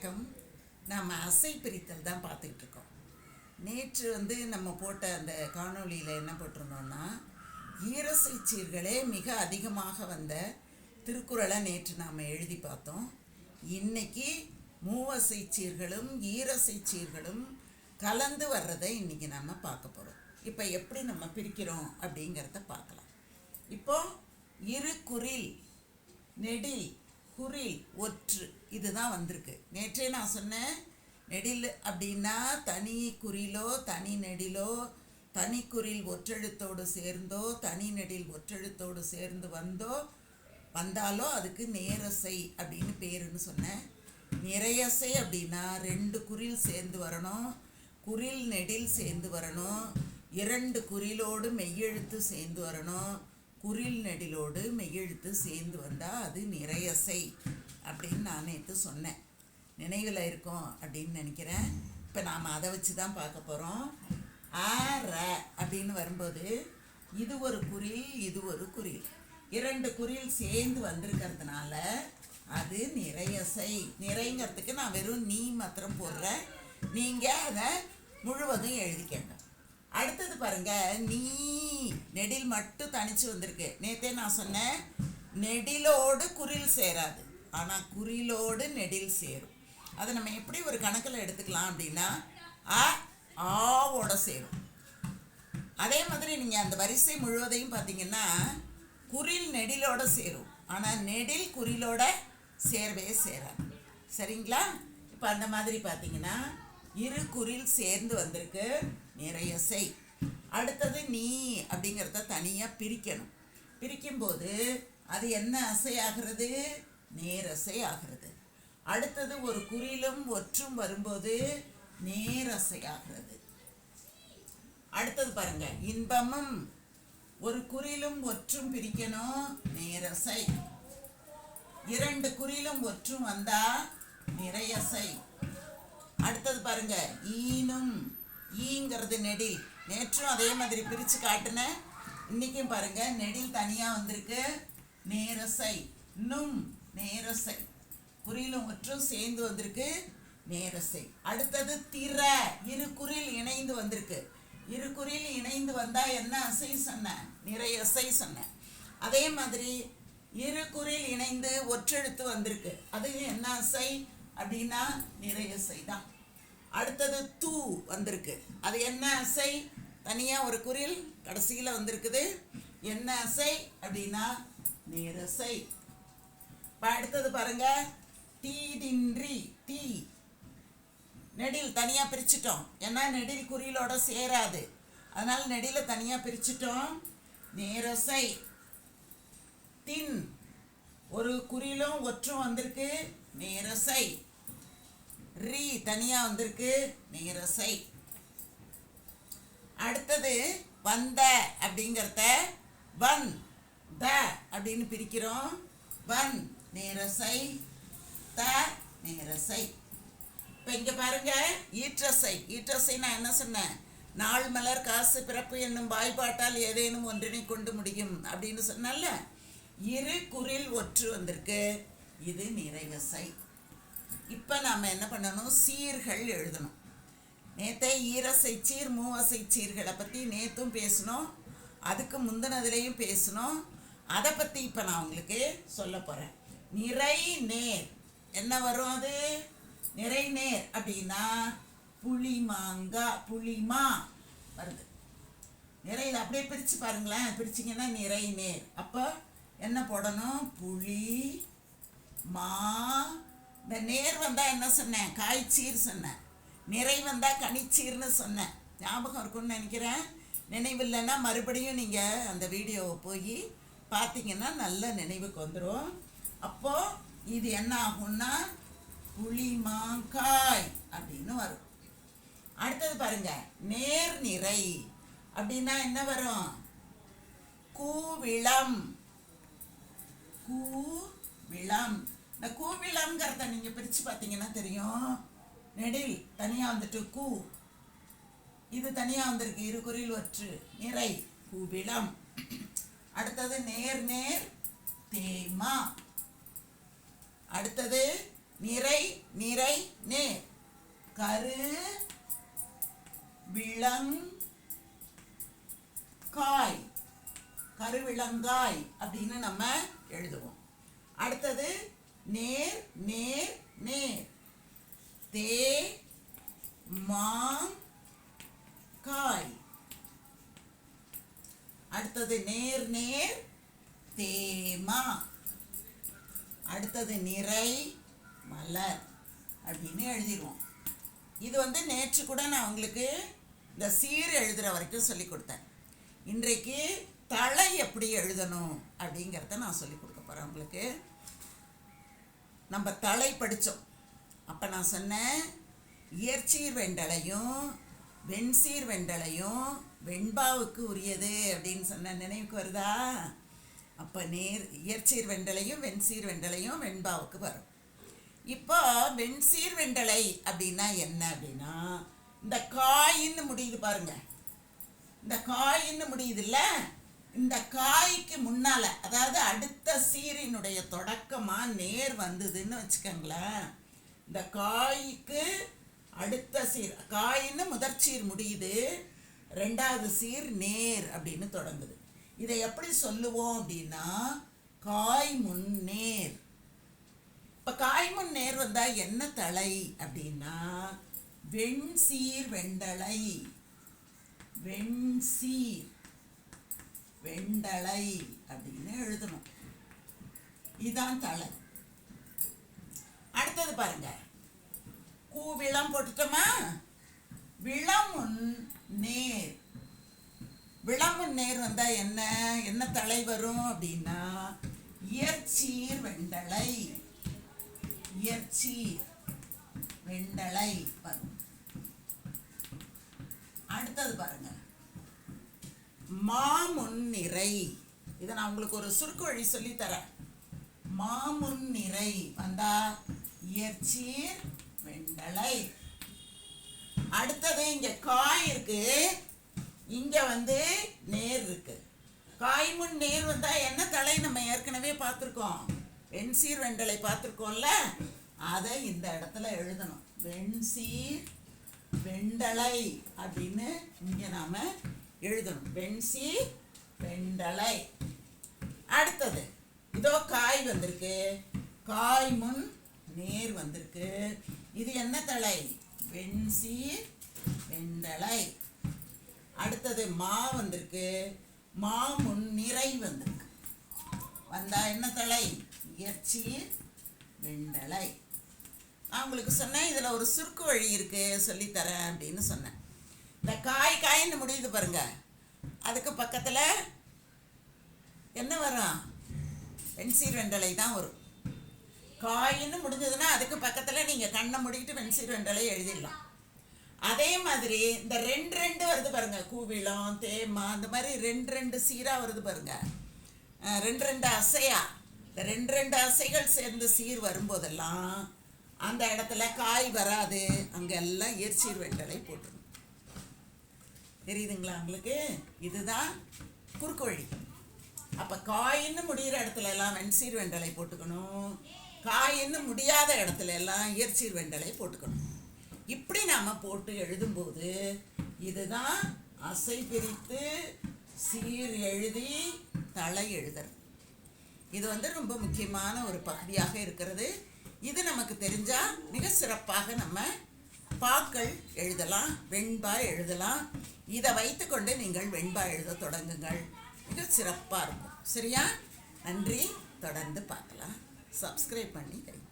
வணக்கம் நாம் அசை பிரித்தல் தான் பார்த்துக்கிட்டு இருக்கோம் நேற்று வந்து நம்ம போட்ட அந்த காணொளியில் என்ன போட்டிருந்தோம்னா ஈரசை சீர்களே மிக அதிகமாக வந்த திருக்குறளை நேற்று நாம் எழுதி பார்த்தோம். இன்னைக்கு மூவசை சீர்களும் ஈரசை சீர்களும் கலந்து வர்றதை இன்னைக்கு நம்ம பார்க்க போகிறோம் இப்போ எப்படி நம்ம பிரிக்கிறோம் அப்படிங்கிறத பார்க்கலாம். இப்போ இரு குறில் நெடில் குறில் ஒற்று இதுதான் வந்திருக்கு. நேற்றே நான் சொன்னேன் நெடில் அப்படின்னா தனி குறிலோ தனி நெடிலோ தனி குறில் ஒற்றெழுத்தோடு சேர்ந்தோ தனி நெடில் ஒற்றெழுத்தோடு சேர்ந்து வந்தோ வந்தாலோ அதுக்கு நேரசை அப்படின்னு பேருன்னு சொன்னேன். நிறையசை அப்படின்னா ரெண்டு குறில் சேர்ந்து வரணும் குறில் நெடில் சேர்ந்து வரணும் இரண்டு குறிலோடு மெய்யெழுத்து சேர்ந்து வரணும் குறில் நெடிலோடு மெய்யெழுத்து சேர்ந்து வந்தால் அது நிறையசை அப்படின்னு நான் நேற்று சொன்னேன். நினைவில் இருக்கும் அப்படின்னு நினைக்கிறேன். இப்போ நாம் அதை வச்சு தான் பார்க்க போகிறோம் ஆ ர அப்படின்னு வரும்போது இது ஒரு குரில் இது ஒரு குறில் இரண்டு குரில் சேர்ந்து வந்திருக்கிறதுனால அது நிறையசை. நிறைங்கிறதுக்கு நான் வெறும் நீ மாத்திரம் போடுறேன். நீங்கள் அதை முழுவதும் எழுதிக்கங்க. அடுத்தது பாருங்க நீ நெடில் மட்டும் தனிச்சு வந்திருக்கு. நேத்தே நான் சொன்னேன் நெடிலோடு குரில் சேராது. ஆனால் குறிலோடு நெடில் சேரும். அதை நம்ம எப்படி ஒரு கணக்கில் எடுத்துக்கலாம் அப்படின்னா அ ஆவோட சேரும். அதே மாதிரி நீங்கள் அந்த வரிசை முழுவதையும் பார்த்தீங்கன்னா குறில் நெடிலோட சேரும். ஆனால் நெடில் குறிலோட சேரவே சேராது. சரிங்களா? இப்போ அந்த மாதிரி பார்த்தீங்கன்னா இரு குறில் சேர்ந்து வந்திருக்கு. நிறைய செய். அடுத்தது நீ அப்படிங்கிறத தனியாக பிரிக்கணும். பிரிக்கும்போது அது என்ன அசை ஆகிறது நேரசை ஆகிறது அடுத்தது ஒரு குறிலும் ஒற்றும் வரும்போது நேரசை ஆகிறது அடுத்தது பாருங்க இன்பமும் ஒரு குறிலும் ஒற்றும் பிரிக்கணும் நேரசை இரண்டு குறிலும் ஒற்றும் வந்தா நிறையசை அடுத்தது பாருங்க ஈனும் ஈங்கிறது நெடில். நேற்றும் அதே மாதிரி பிரித்து காட்டினேன் இன்னைக்கும் பாருங்க நெடில் தனியாக வந்திருக்கு. நேரசை. நும் நேரசை. குறியிலும் ஒற்றும் சேர்ந்து வந்திருக்கு. நேரசை. அடுத்தது திற. இரு குறில் இணைந்து வந்திருக்கு. இரு குறில் இணைந்து வந்தால் என்ன அசை சொன்னேன் நிறைய அசை சொன்னேன் அதே மாதிரி இரு குறில் இணைந்து ஒற்றெழுத்து வந்திருக்கு. அது என்ன அசை? அப்படின்னா நிறைய அசை தான். அடுத்தது தூ வந்திருக்கு. அது என்ன அசை? தனியாக ஒரு குறில் கடைசியில் வந்திருக்குது. என்ன அசை அப்படின்னா நேரசை. இப்போ அடுத்தது பாருங்க. டீடின்றி தீ. நெடில் தனியாக பிரிச்சிட்டோம். ஏன்னா நெடில் குறியலோட சேராது. அதனால் நெடில தனியாக பிரிச்சிட்டோம். நேரசை. தின். ஒரு குறியிலும் ஒற்றும் வந்திருக்கு. நேரசை. ரீ தனியாக வந்திருக்கு. நீரசை அடுத்தது வந்த அப்படிங்கிறத வன் த அப்படின்னு பிரிக்கிறோம். வன் நேரசை த நேரசை இப்போ இங்கே பாருங்க ஈற்றசை. ஈற்றசை நான் என்ன சொன்னேன் நாள் மலர் காசு பிறப்பு என்னும் வாய்ப்பாட்டால் ஏதேனும் ஒன்றினை கொண்டு முடியும் அப்படின்னு சொன்னல இரு குரில் ஒற்று வந்திருக்கு. இது நிறைவசை இப்போ நாம் என்ன பண்ணணும்? சீர்கள் எழுதணும். நேற்றே ஈரசை சீர் மூவசை சீர்களை பற்றி நேற்றும் பேசணும் அதுக்கு முந்தினதுலேயும் பேசணும் அதை பற்றி இப்போ நான் உங்களுக்கு சொல்ல போகிறேன் நிறை நேர். என்ன வரும் அது? நிறை நேர் அப்படின்னா புளிமாங்கா புளிமா வருது. நிறையில் அப்படியே பிரித்து பாருங்களேன். பிரிச்சிங்கன்னா நிறை நேர். அப்போ என்ன போடணும்? புளி மா இந்த நேர் வந்தால் என்ன சொன்னேன்? காய்ச்சீர் சொன்னேன். நிறை வந்தால் கனிச்சீர்னு சொன்னேன். ஞாபகம் இருக்கும்னு நினைக்கிறேன். நினைவில்லைன்னா மறுபடியும் நீங்கள் அந்த வீடியோவை போய் பார்த்தீங்கன்னா நல்ல நினைவுக்கு வந்துடும் அப்போது இது என்ன ஆகும்னா புளிமாங்காய் அப்படின்னு வரும். அடுத்தது பாருங்க. நேர் நிறை அப்படின்னா என்ன வரும்? கூவிளம் கூவிளம் இந்த கூவிளம்ங்கிறத நீங்கள் பிரித்து பார்த்தீங்கன்னா தெரியும். நெடில் தனியாக வந்துட்டு கூ. இது தனியாக வந்திருக்கு இரு குறில் ஒற்று நிறை கூவிளம் அடுத்தது நேர் நேர் தேமா அடுத்தது நிறை நிறை நேர். கரு விளங் காய். கருவிளங்காய் அப்படின்னு நம்ம எழுதுவோம். அடுத்தது நேர் நேர் நேர் தே மாங் காய். அடுத்தது நேர் நேர். தேமா அடுத்தது நிறை மலர் அப்படின்னு எழுதிடுவோம் இது வந்து நேற்று கூட நான் உங்களுக்கு இந்த சீர் எழுதுகிற வரைக்கும் சொல்லி கொடுத்தேன். இன்றைக்கு தலை எப்படி எழுதணும் அப்படிங்கிறத நான் சொல்லி கொடுக்க போகிறேன் உங்களுக்கு. நம்ம தலை படித்தோம் அப்போ நான் சொன்னேன் இயற்சீர் வெண்டலையும் வெண்சீர் வெண்டலையும் வெண்பாவுக்கு உரியது அப்படின்னு சொன்ன நினைவுக்கு வருதா? அப்போ நேர் இயற்சீர் வெண்டலையும் வெண்சீர் வெண்டலையும் வெண்பாவுக்கு வரும். இப்போ வெண்சீர் வெண்டலை அப்படின்னா என்ன அப்படின்னா இந்த காயின்னு முடியுது பாருங்க. இந்த காயின்னு முடியுதுல்ல? இந்த காய்க்கு முன்னால அதாவது அடுத்த சீரினுடைய தொடக்கமா நேர் வந்ததுன்னு வச்சுக்கோங்களேன். இந்த காய்க்கு அடுத்த சீர் காயின்னு முதற் சீர் முடியுது ரெண்டாவது சீர் நேர் அப்படின்னு தொடங்குது. இதை எப்படி சொல்லுவோம் அப்படின்னா காய் முன் நேர். இப்போ காய்முன் நேர் வந்தா என்ன தலை அப்படின்னா வெண் சீர் வெண்டலை வெண்சீர் வெண்டலை அப்படின்னு எழுதணும். இதான் தலை. அடுத்தது பாருங்க. கூவிளம் போட்டுட்டோமா? விளமுன் நேர். விளமுன் நேர் வந்தா என்ன? என்ன தலை வரும் அப்படின்னா இயற்சீர் வெண்டலை இயற்சீர் வெண்டலை வரும். அடுத்தது பாருங்க. மாமுன்னிறை. இதை நான் உங்களுக்கு ஒரு சுருக்கு வழி சொல்லி தரேன் மாமுன்னிறை வந்தா இயற்சீர் வெண்டலை அடுத்தது இங்க காய் இருக்கு. இங்க வந்து நேர் இருக்கு. காய் முன் நேர் வந்தா என்ன தலை நம்ம ஏற்கனவே பார்த்துருக்கோம்? வெண்சீர் வெண்டலை பார்த்துருக்கோம்ல? அதை இந்த இடத்துல எழுதணும். வெண்சீர் வெண்டலை அப்படின்னு இங்க நாம எழுதணும். வெண்சி வெண்டலை அடுத்தது இதோ காய் வந்திருக்கு. காய் முன் நேர் வந்திருக்கு. இது என்ன தலை வெண்சி வெண்டலை அடுத்தது மா வந்திருக்கு. மா முன் நிறை வந்திருக்கு. வந்தா என்ன தலை முயற்சி வெண்டலை. நான் உங்களுக்கு சொன்னேன் இதில் ஒரு சுருக்கு வழி இருக்கு சொல்லித்தரேன் அப்படின்னு சொன்னேன். இந்த காய் காயின்னு முடியுது பாருங்க. அதுக்கு பக்கத்தில் என்ன வரும்? வெண்சீர் வெண்டலை தான் வரும். காயின்னு முடிஞ்சதுன்னா அதுக்கு பக்கத்தில் நீங்கள் கண்ணை முடிக்கிட்டு வெண்சீர் வெண்டலை எழுதிடலாம். அதே மாதிரி இந்த ரெண்டு ரெண்டு வருது பாருங்க. கூவிளம் தேமா அந்த மாதிரி ரெண்டு ரெண்டு சீராக வருது பாருங்க. ரெண்டு ரெண்டு அசையா? இந்த ரெண்டு ரெண்டு அசைகள் சேர்ந்து சீர் வரும்போதெல்லாம் அந்த இடத்துல காய் வராது. அங்கெல்லாம் இயற்சீர் வெண்டலை போட்டுருங்க. தெரியுதுங்களா உங்களுக்கு? இதுதான் குறுக்கு வழி அப்போ காயின்னு முடிகிற இடத்துல எல்லாம் வெண்சீர் வெண்டலை போட்டுக்கணும். காயின்னு முடியாத இடத்துல எல்லாம் இயற்சீர் வெண்டலை போட்டுக்கணும். இப்படி நாம் போட்டு எழுதும்போது இதுதான் அசை பிரித்து சீர் எழுதி தலை எழுதுறது இது வந்து ரொம்ப முக்கியமான ஒரு பகுதியாக இருக்கிறது. இது நமக்கு தெரிஞ்சால் மிக சிறப்பாக நம்ம பாக்கள் எழுதலாம் வெண்பா எழுதலாம் இதை வைத்துக்கொண்டு நீங்கள் வெண்பா எழுத தொடங்குங்கள். மிக சிறப்பாக இருக்கும். சரியா? நன்றி. தொடர்ந்து பார்க்கலாம். சப்ஸ்கிரைப் பண்ணி வைக்கலாம்